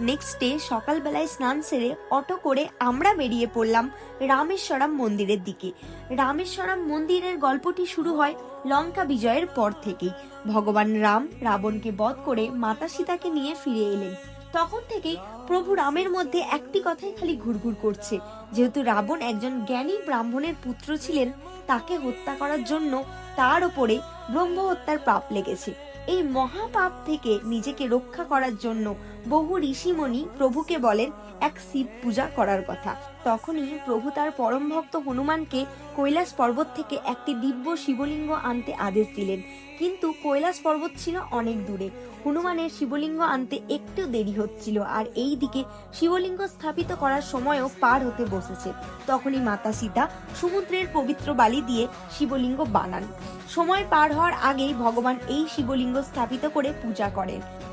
Next day সকালবেলায় স্নান সেরে অটো করে আমরা বেরিয়ে পড়লাম রামেশ্বরম মন্দিরের দিকে। রামেশ্বরম মন্দিরের গল্পটি শুরু হয় লঙ্কা বিজয়ের পর থেকেই। ভগবান রাম রাবণকে বধ করে মাতা সীতাকে নিয়ে ফিরে এলেন। তখন থেকেই প্রভু রামের মধ্যে একটি কথাই খালি ঘুরঘুর করছে। যেহেতু রাবণ একজন জ্ঞানী ব্রাহ্মণের পুত্র ছিলেন, তাকে হত্যা করার জন্য তার ওপরে ব্রহ্ম হত্যার পাপ লেগেছে। এই মহাপাপ থেকে নিজেকে রক্ষা করার জন্য বহু ঋষিমণি প্রভুকে বলেন, এক শিব পূজা করার কথা। তখনই প্রভু তার পরম ভক্ত হনুমানকে কৈলাস পর্বত থেকে একটি দিব্য শিবলিঙ্গ আনতে আদেশ দিলেন। কিন্তু কৈলাস পর্বত ছিল অনেক দূরে। হনুমানের শিবলিঙ্গ আনতে একটু দেরি হচ্ছিল আর এই দিকে শিবলিঙ্গ স্থাপিত করার সময়ও পার হতে বসেছে। তখনই মাতা সীতা সমুদ্রের পবিত্র বালি দিয়ে শিবলিঙ্গ বানান। সময় পার হওয়ার আগেই ভগবান এই শিবলিঙ্গ স্থাপিত করে পূজা করেন।